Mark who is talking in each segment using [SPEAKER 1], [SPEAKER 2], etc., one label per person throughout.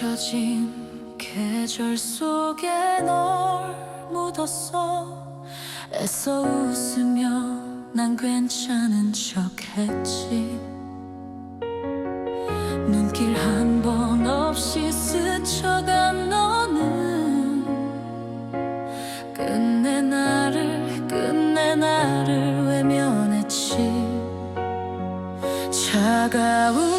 [SPEAKER 1] 잊혀진 계절 속에 널 묻었어. 애써 웃으며 난 괜찮은 척 했지. 눈길 한 번 없이 스쳐간 너는 끝내 나를 끝내 나를 외면했지. 차가운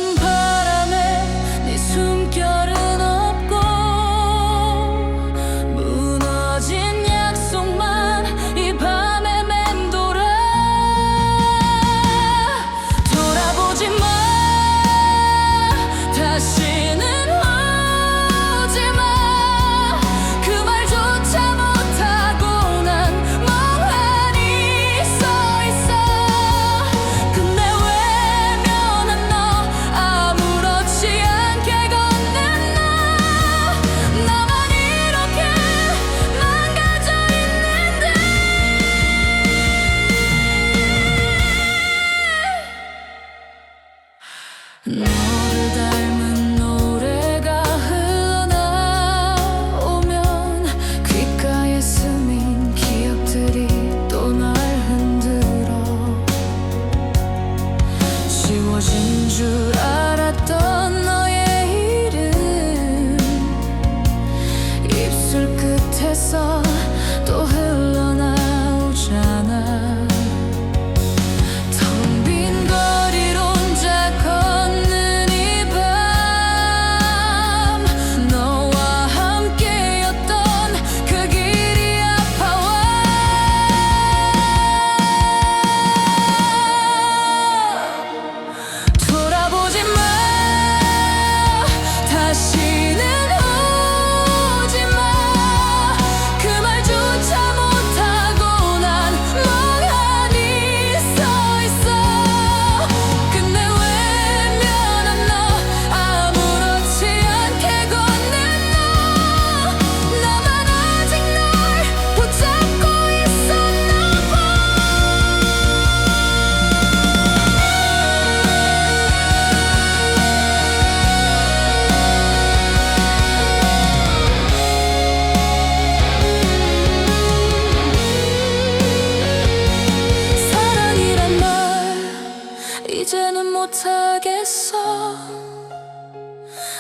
[SPEAKER 1] 이제는 못하겠어.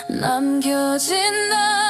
[SPEAKER 1] 남겨진 나